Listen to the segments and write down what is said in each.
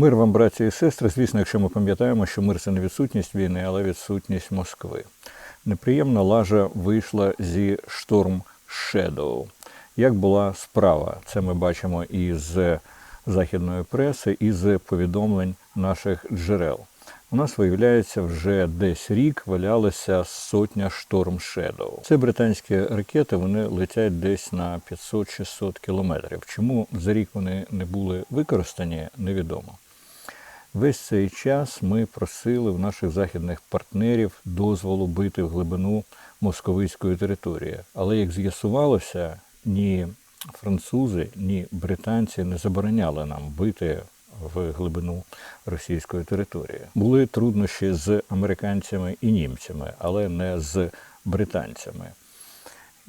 Мир вам, браті і сестри. Звісно, якщо ми пам'ятаємо, що мир це не відсутність війни, але відсутність Москви. Неприємна лажа вийшла зі шторм Shadow. Як була справа? Це ми бачимо із західної преси, і з повідомлень наших джерел. У нас виявляється, вже десь рік валялися сотня шторм Shadow. Це британські ракети, вони летять десь на 500-600 кілометрів. Чому за рік вони не були використані, невідомо. Весь цей час ми просили в наших західних партнерів дозволу бити в глибину московицької території. Але як з'ясувалося, ні французи, ні британці не забороняли нам бити в глибину російської території. Були труднощі з американцями і німцями, але не з британцями.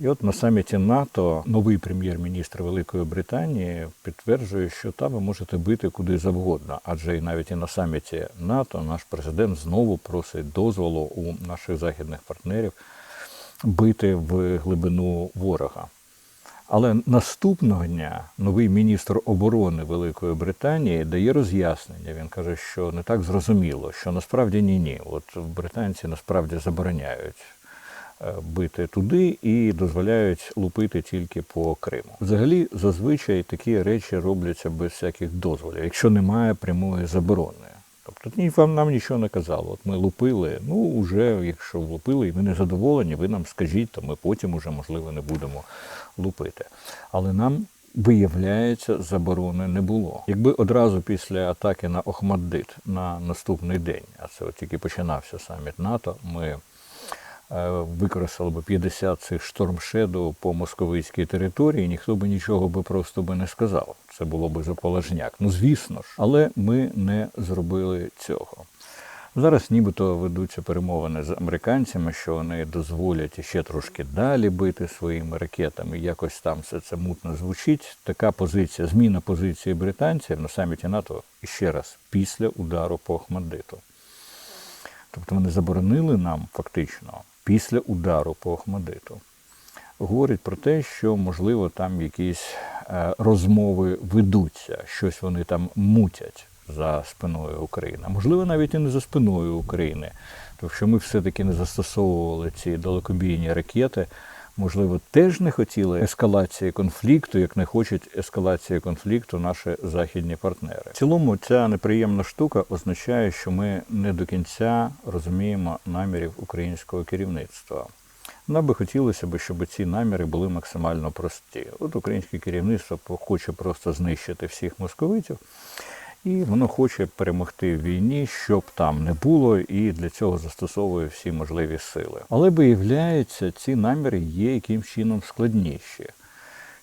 І от на саміті НАТО новий прем'єр-міністр Великої Британії підтверджує, що там ви можете бити куди завгодно, адже і навіть і на саміті НАТО наш президент знову просить дозволу у наших західних партнерів бити в глибину ворога. Але наступного дня новий міністр оборони Великої Британії дає роз'яснення. Він каже, що не так зрозуміло, що насправді ні ні. От британці насправді забороняють бити туди і дозволяють лупити тільки по Криму. Взагалі, зазвичай такі речі робляться без всяких дозволів, якщо немає прямої заборони. Тобто ні, вам нам нічого не казали. От ми лупили. Ну, вже якщо влупили і ви не задоволені, ви нам скажіть, то ми потім уже, можливо, не будемо лупити. Але нам, виявляється, заборони не було. Якби одразу після атаки на Охмаддит на наступний день, а це от тільки починався саміт НАТО, ми використали б 50 цих штормшеду по московицькій території, ніхто би нічого би просто би не сказав. Це було б заположняк. Ну звісно ж, але ми не зробили цього. Зараз нібито ведуться перемовини з американцями, що вони дозволять ще трошки далі бити своїми ракетами. Якось там все це мутно звучить. Така позиція, зміна позиції британців на саміті НАТО ще раз після удару по Охмаддиту. Тобто вони заборонили нам фактично після удару по Охмадиту. Говорить про те, що можливо там якісь е, розмови ведуться, щось вони там мутять за спиною України. Можливо, навіть і не за спиною України. Тому що ми все-таки не застосовували ці далекобійні ракети. Можливо, теж не хотіли ескалації конфлікту, як не хочуть ескалації конфлікту наші західні партнери. В цілому, ця неприємна штука означає, що ми не до кінця розуміємо намірів українського керівництва. Нам би хотілося б, щоб ці наміри були максимально прості. От українське керівництво хоче просто знищити всіх московитів, і воно хоче перемогти в війні, щоб там не було, і для цього застосовує всі можливі сили. Але виявляється, ці наміри є якимсь чином складніші.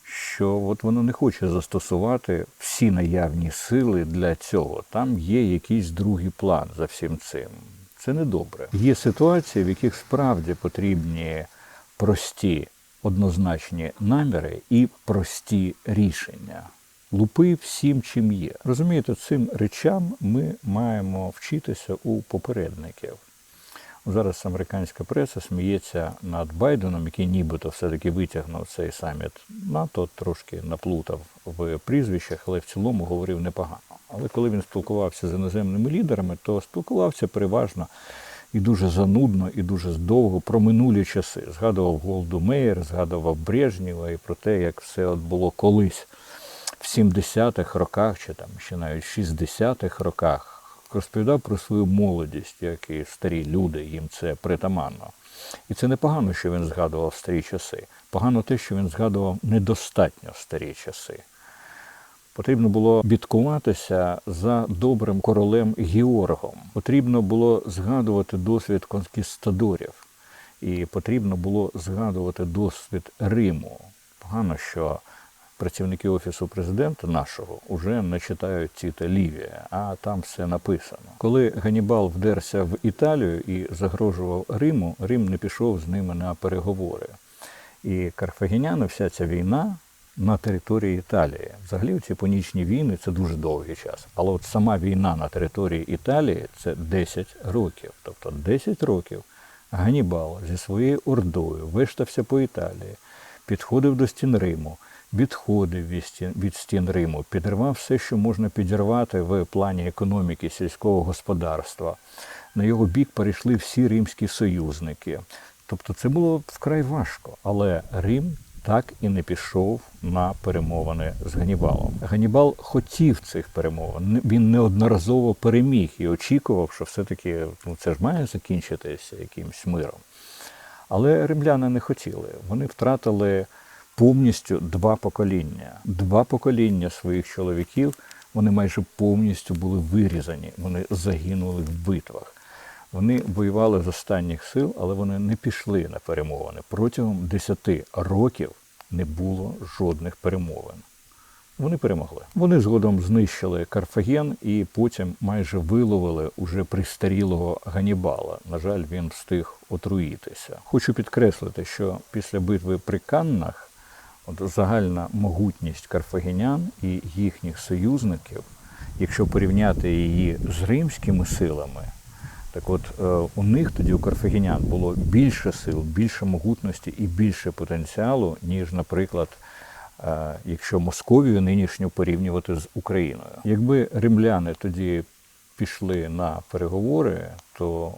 Що от воно не хоче застосувати всі наявні сили для цього. Там є якийсь другий план за всім цим. Це не добре. Є ситуації, в яких справді потрібні прості однозначні наміри і прості рішення. Лупи всім, чим є. Розумієте, цим речам ми маємо вчитися у попередників. Зараз американська преса сміється над Байденом, який нібито все-таки витягнув цей саміт НАТО, трошки наплутав в прізвищах, але в цілому говорив непогано. Але коли він спілкувався з іноземними лідерами, то спілкувався переважно і дуже занудно, і дуже довго про минулі часи. Згадував Голду Мейер, згадував Брежнєва і про те, як все от було колись в 70-х роках, чи там ще навіть в 60-х роках. Розповідав про свою молодість, як і старі люди, їм це притаманно. І це не погано, що він згадував старі часи. Погано те, що він згадував недостатньо старі часи. Потрібно було бідкуватися за добрим королем Георгом. Потрібно було згадувати досвід конкістадорів. І потрібно було згадувати досвід Риму. Погано, що працівники Офісу президента нашого вже не читають Тіта Лівія, а там все написано. Коли Ганібал вдерся в Італію і загрожував Риму, Рим не пішов з ними на переговори. І карфагеняни, вся ця війна на території Італії. Взагалі ці понічні війни це дуже довгий час. Але от сама війна на території Італії це 10 років. Тобто 10 років Ганібал зі своєю ордою виштався по Італії, підходив до стін Риму, відходив від стін, від стін Риму, підривав все, що можна підірвати в плані економіки сільського господарства. На його бік перейшли всі римські союзники. Тобто це було вкрай важко, але Рим так і не пішов на перемовини з Ганібалом. Ганібал хотів цих перемовин. Він неодноразово переміг і очікував, що все-таки ну, це ж має закінчитися якимсь миром. Але римляни не хотіли. Вони втратили повністю два покоління. Два покоління своїх чоловіків вони майже повністю були вирізані. Вони загинули в битвах. Вони воювали з останніх сил, але вони не пішли на перемовини. Протягом 10 років не було жодних перемовин. Вони перемогли. Вони згодом знищили Карфаген і потім майже виловили уже пристарілого Ганібала. На жаль, він встиг отруїтися. Хочу підкреслити, що після битви при Каннах от загальна могутність карфагенян і їхніх союзників, якщо порівняти її з римськими силами, так от е, у них тоді у карфагенян було більше сил, більше могутності і більше потенціалу, ніж, наприклад, е, якщо Московію нинішню порівнювати з Україною. Якби римляни тоді пішли на переговори, то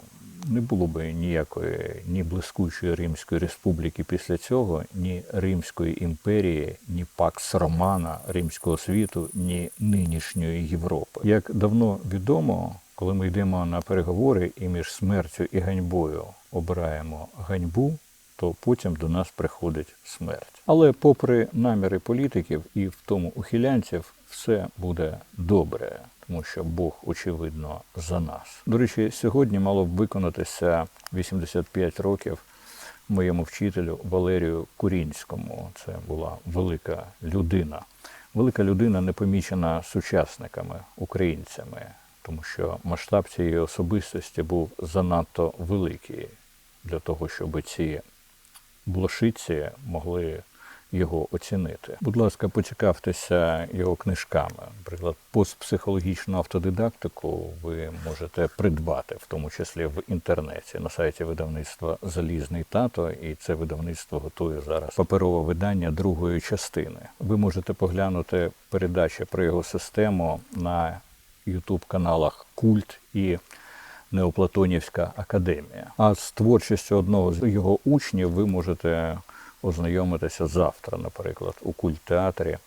не було би ніякої ні блискучої Римської республіки після цього, ні Римської імперії, ні Пакс Романа Римського світу, ні нинішньої Європи. Як давно відомо, коли ми йдемо на переговори і між смертю і ганьбою обираємо ганьбу, то потім до нас приходить смерть. Але попри наміри політиків і в тому ухилянців, все буде добре, тому що Бог, очевидно, за нас. До речі, сьогодні мало б виконатися 85 років моєму вчителю Валерію Курінському. Це була велика людина. Велика людина не помічена сучасниками, українцями, тому що масштаб цієї особистості був занадто великий для того, щоб ці блошиці могли його оцінити. Будь ласка, поцікавтеся його книжками. Наприклад, постпсихологічну автодидактику ви можете придбати, в тому числі в інтернеті, на сайті видавництва Залізний тато, і це видавництво готує зараз паперове видання другої частини. Ви можете поглянути передачі про його систему на ютуб каналах Культ і Неоплатонівська академія. А з творчістю одного з його учнів ви можете ознайомитися завтра, наприклад, у культтеатрі.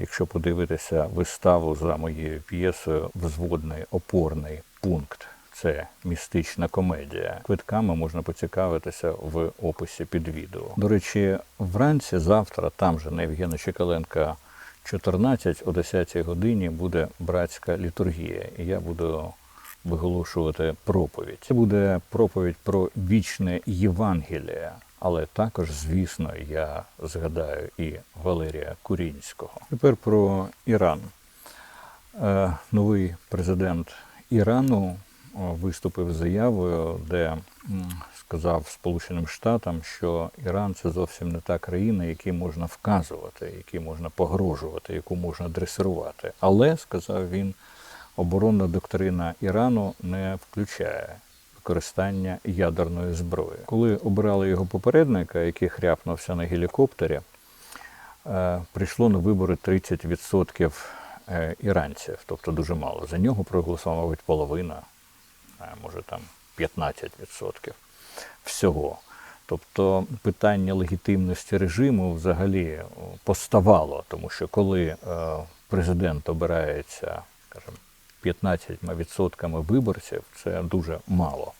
Якщо подивитися виставу за моєю п'єсою Взводний опорний пункт. Це містична комедія. Квитками можна поцікавитися в описі під відео. До речі, вранці завтра, там же на Євгена Чекаленка 14 о 10 годині буде братська літургія. І я буду виголошувати проповідь. Це буде проповідь про вічне Євангеліє. Але також, звісно, я згадаю і Валерія Курінського. Тепер про Іран. Е, Новий президент Ірану виступив з заявою, де сказав Сполученим Штатам, що Іран це зовсім не та країна, якій можна вказувати, якій можна погрожувати, яку можна дресирувати. Але сказав він, оборонна доктрина Ірану не включає використання ядерної зброї. Коли обирали його попередника, який хряпнувся на гелікоптері, е, прийшло на вибори 30% е, іранців, тобто дуже мало. За нього проголосувала, мабуть, половина, е, може там 15% всього. Тобто питання легітимності режиму взагалі поставало, тому що коли президент обирається, скажімо, 15% виборців, це дуже мало.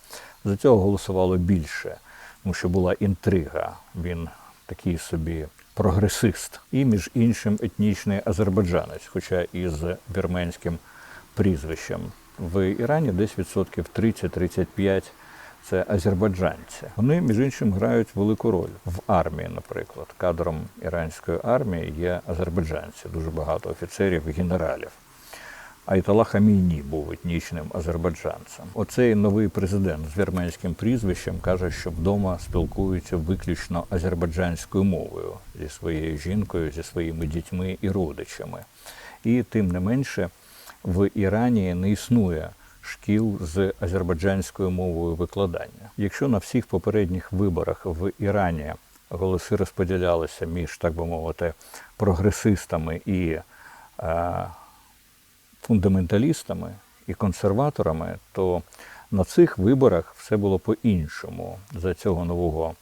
За цього голосувало більше, тому що була інтрига. Він такий собі прогресист. І, між іншим, етнічний азербайджанець, хоча і з вірменським прізвищем. В Ірані десь відсотків 30-35 це азербайджанці. Вони, між іншим, грають велику роль в армії, наприклад. Кадром іранської армії є азербайджанці, дуже багато офіцерів і генералів. Айтала Хамійні був етнічним азербайджанцем. Оцей новий президент з вірменським прізвищем каже, що вдома спілкується виключно азербайджанською мовою зі своєю жінкою, зі своїми дітьми і родичами. І тим не менше в Ірані не існує шкіл з азербайджанською мовою викладання. Якщо на всіх попередніх виборах в Ірані голоси розподілялися між, так би мовити, прогресистами і е, фундаменталістами і консерваторами, то на цих виборах все було по-іншому. За цього нового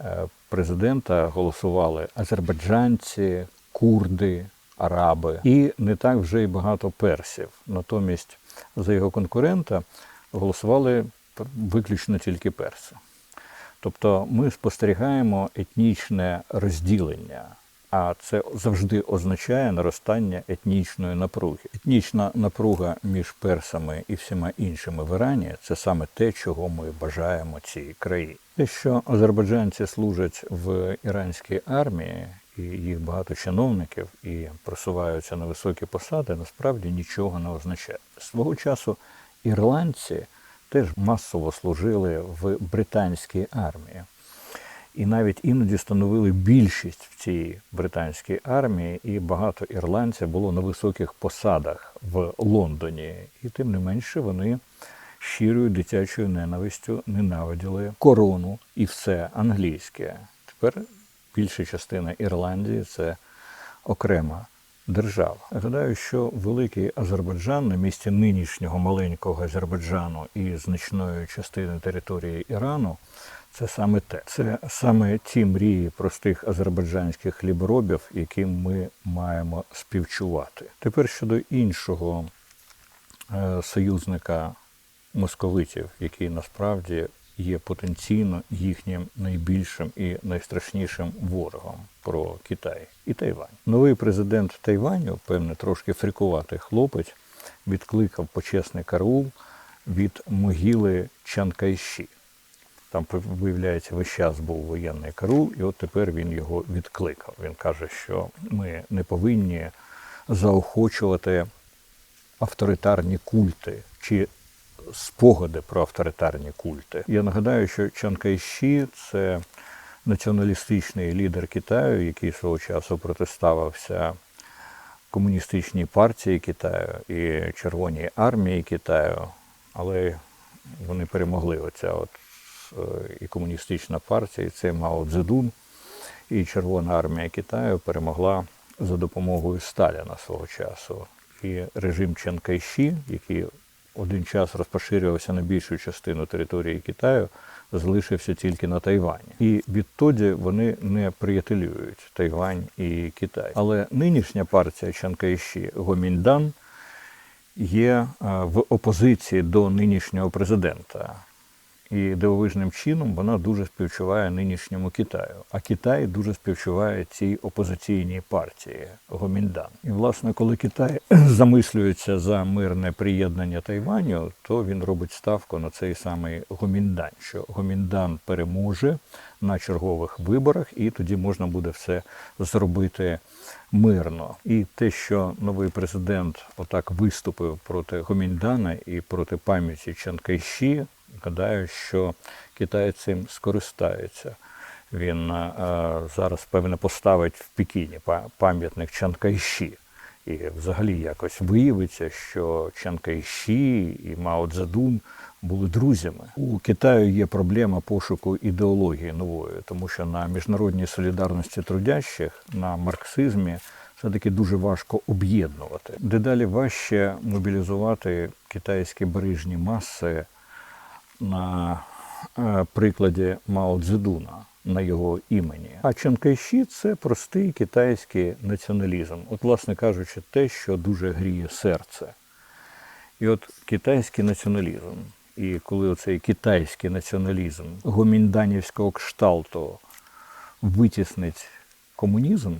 е, президента голосували азербайджанці, курди, араби і не так вже й багато персів. Натомість за його конкурента голосували виключно тільки перси. Тобто ми спостерігаємо етнічне розділення, а це завжди означає наростання етнічної напруги. Етнічна напруга між персами і всіма іншими в Ірані це саме те, чого ми бажаємо цій країні. Те, що азербайджанці служать в іранській армії, і їх багато чиновників і просуваються на високі посади, насправді нічого не означає. Свого часу ірландці теж масово служили в британській армії. І навіть іноді становили більшість в цій британській армії, і багато ірландців було на високих посадах в Лондоні. І тим не менше вони щирою дитячою ненавистю ненавиділи корону і все англійське. Тепер більша частина Ірландії це окрема держава. Гадаю, що великий Азербайджан на місці нинішнього маленького Азербайджану і значної частини території Ірану. Це саме те. Це саме ті мрії простих азербайджанських хліборобів, яким ми маємо співчувати. Тепер щодо іншого е, союзника московитів, який насправді є потенційно їхнім найбільшим і найстрашнішим ворогом про Китай і Тайвань. Новий президент Тайваню, певне, трошки фрикуватий хлопець, відкликав почесний караул від могили Чанкайші. Там, виявляється, весь час був воєнний караул, і от тепер він його відкликав. Він каже, що ми не повинні заохочувати авторитарні культи чи спогади про авторитарні культи. Я нагадаю, що Чан Кайші – це націоналістичний лідер Китаю, який свого часу протиставився комуністичній партії Китаю і Червоній армії Китаю, але вони перемогли оця от і комуністична партія, і це Мао Цзедун, і Червона армія Китаю перемогла за допомогою Сталіна свого часу. І режим Чен Кайші, який один час розпоширювався на більшу частину території Китаю, залишився тільки на Тайвані. І відтоді вони не приятелюють Тайвань і Китай. Але нинішня партія Чан Кайші Гоміндан є в опозиції до нинішнього президента. І дивовижним чином вона дуже співчуває нинішньому Китаю. А Китай дуже співчуває цій опозиційній партії Гоміндан. І, власне, коли Китай замислюється за мирне приєднання Тайваню, то він робить ставку на цей самий Гоміндан, що Гоміндан переможе на чергових виборах, і тоді можна буде все зробити мирно. І те, що новий президент отак виступив проти Гоміндана і проти пам'яті Чанкайші, гадаю, що Китай цим скористається. Він а, зараз, певне, поставить в Пекіні пам'ятник Чанкайші. І взагалі якось виявиться, що Чанкайші і Мао Цзедун були друзями. У Китаю є проблема пошуку ідеології нової, тому що на міжнародній солідарності трудящих, на марксизмі все-таки дуже важко об'єднувати. Дедалі важче мобілізувати китайські бережні маси на е, прикладі Мао Цзедуна на його імені. А Чанкайші – це простий китайський націоналізм, от, власне кажучи, те, що дуже гріє серце. І от китайський націоналізм, і коли оцей китайський націоналізм гомінданівського кшталту витіснить комунізм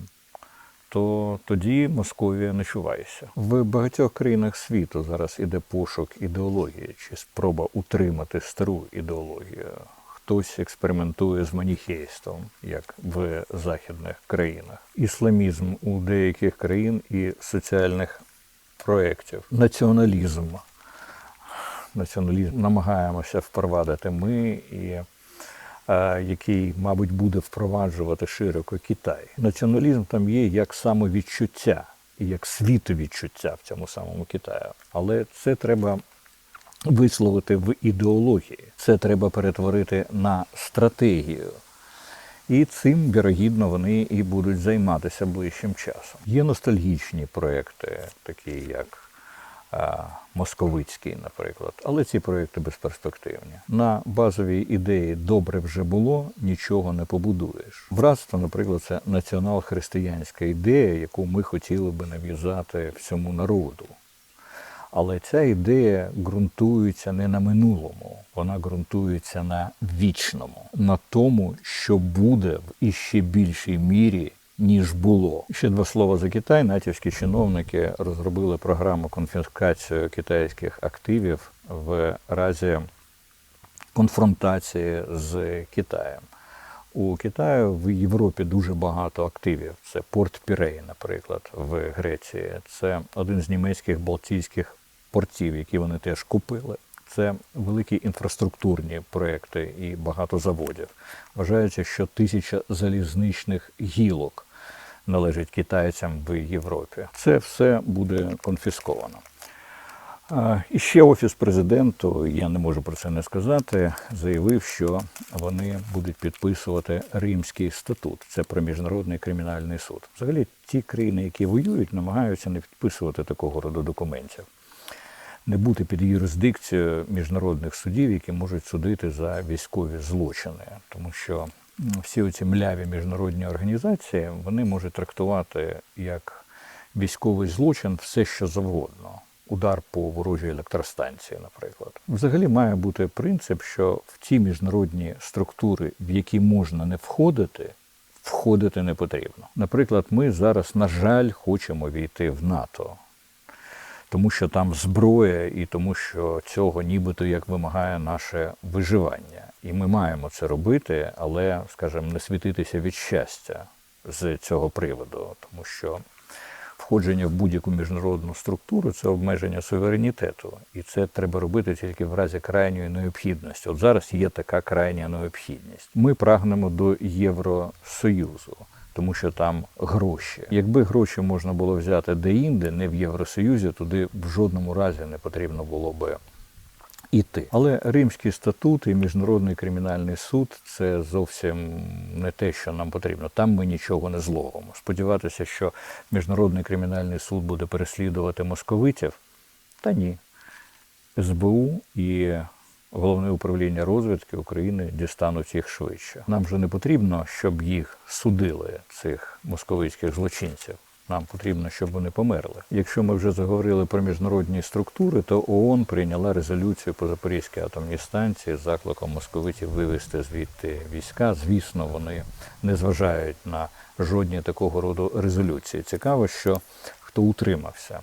то тоді Московія ночувається. В багатьох країнах світу зараз іде пошук ідеології чи спроба утримати стару ідеологію. Хтось експериментує з маніхейством, як в західних країнах. Ісламізм у деяких країн і соціальних проєктів. Націоналізм. Націоналізм намагаємося впровадити ми і який, мабуть, буде впроваджувати широко Китай. Націоналізм там є як самовідчуття і як світовідчуття в цьому самому Китаї. Але це треба висловити в ідеології, це треба перетворити на стратегію. І цим, вірогідно, вони і будуть займатися ближчим часом. Є ностальгічні проекти, такі як Московицький, наприклад, але ці проекти безперспективні. На базовій ідеї добре вже було, нічого не побудуєш. Братство, наприклад, це націонал-християнська ідея, яку ми хотіли би нав'язати всьому народу. Але ця ідея ґрунтується не на минулому, вона ґрунтується на вічному, на тому, що буде в іще більшій мірі, ніж було. Ще два слова за Китай. Натівські чиновники розробили програму конфіскації китайських активів в разі конфронтації з Китаєм. У Китаю в Європі дуже багато активів. Це Порт Пірей, наприклад, в Греції. Це один з німецьких балтійських портів, які вони теж купили. Це великі інфраструктурні проекти і багато заводів. Вважається, що тисяча залізничних гілок належить китайцям в Європі. Це все буде конфісковано. І ще офіс президенту, я не можу про це не сказати, заявив, що вони будуть підписувати Римський статут. Це про міжнародний кримінальний суд. Взагалі, ті країни, які воюють, намагаються не підписувати такого роду документів, не бути під юрисдикцією міжнародних судів, які можуть судити за військові злочини, тому що всі оці мляві міжнародні організації вони можуть трактувати як військовий злочин все, що завгодно. Удар по ворожій електростанції, наприклад, взагалі має бути принцип, що в ті міжнародні структури, в які можна не входити, входити не потрібно. Наприклад, ми зараз, на жаль, хочемо війти в НАТО, тому що там зброя, і тому, що цього нібито як вимагає наше виживання. І ми маємо це робити, але, скажімо, не світитися від щастя з цього приводу, тому що входження в будь-яку міжнародну структуру це обмеження суверенітету, і це треба робити тільки в разі крайньої необхідності. От зараз є така крайня необхідність. Ми прагнемо до Євросоюзу. Тому що там гроші. Якби гроші можна було взяти де-інде, не в Євросоюзі, туди в жодному разі не потрібно було би іти. Але Римський статут і Міжнародний кримінальний суд це зовсім не те, що нам потрібно. Там ми нічого не зловимо. Сподіватися, що Міжнародний кримінальний суд буде переслідувати московитів, та ні. СБУ і Головне управління розвідки України дістануть їх швидше. Нам же не потрібно, щоб їх судили, цих московицьких злочинців. Нам потрібно, щоб вони померли. Якщо ми вже заговорили про міжнародні структури, то ООН прийняла резолюцію по Запорізькій атомній станції з закликом московитів вивести звідти війська. Звісно, вони не зважають на жодні такого роду резолюції. Цікаво, що хто утримався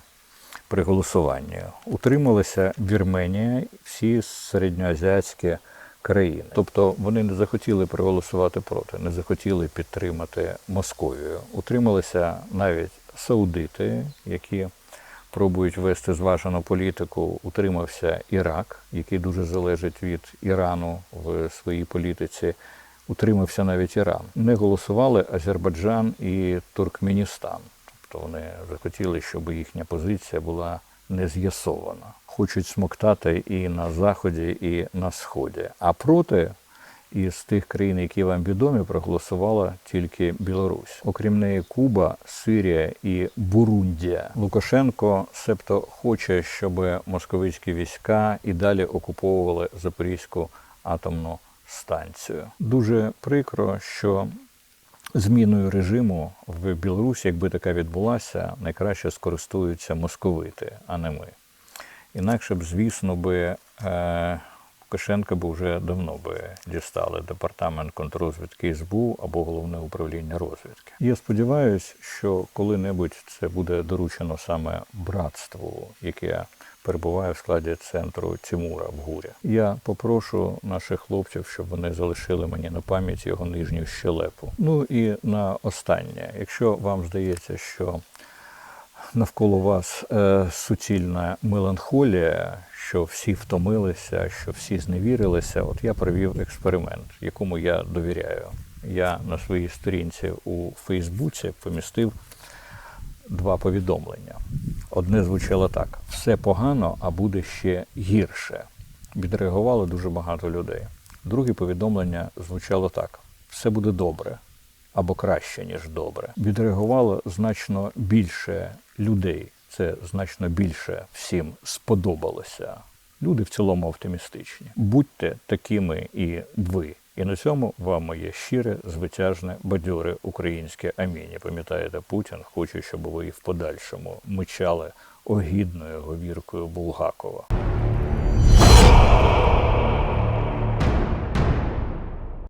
при голосуванні. Утрималися Вірменія, всі середньоазіатські країни. Тобто вони не захотіли проголосувати проти, не захотіли підтримати Московію. Утрималися навіть саудити, які пробують вести зважену політику. Утримався Ірак, який дуже залежить від Ірану в своїй політиці. Утримався навіть Іран. Не голосували Азербайджан і Туркменістан. Тобто вони захотіли, щоб їхня позиція була не з'ясована. Хочуть смоктати і на заході, і на сході. А проти із тих країн, які вам відомі, проголосувала тільки Білорусь. Окрім неї, Куба, Сирія і Бурундія. Лукашенко, себто, хоче, щоб московицькі війська і далі окуповували Запорізьку атомну станцію. Дуже прикро, що зміною режиму в Білорусі, якби така відбулася, найкраще скористуються московити, а не ми. Інакше б, звісно, би е, Лукашенка б вже давно би дістали департамент контррозвідки СБУ або головне управління розвідки. Я сподіваюся, що коли-небудь це буде доручено саме братству, яке перебуває в складі центру Тимура в Гурі. Я попрошу наших хлопців, щоб вони залишили мені на пам'ять його нижню щелепу. Ну і на останнє, якщо вам здається, що навколо вас е, суцільна меланхолія, що всі втомилися, що всі зневірилися, от я провів експеримент, якому я довіряю. Я на своїй сторінці у Фейсбуці помістив два повідомлення. Одне звучало так: все погано, а буде ще гірше. Відреагувало дуже багато людей. Друге повідомлення звучало так: все буде добре або краще, ніж добре. Відреагувало значно більше людей. Це значно більше всім сподобалося. Люди в цілому оптимістичні. Будьте такими і ви. І на цьому вам моє щире, звитяжне, бадьоре українське аміння. Пам'ятаєте, Путін хоче, щоб ви і в подальшому мичали огідною говіркою Булгакова.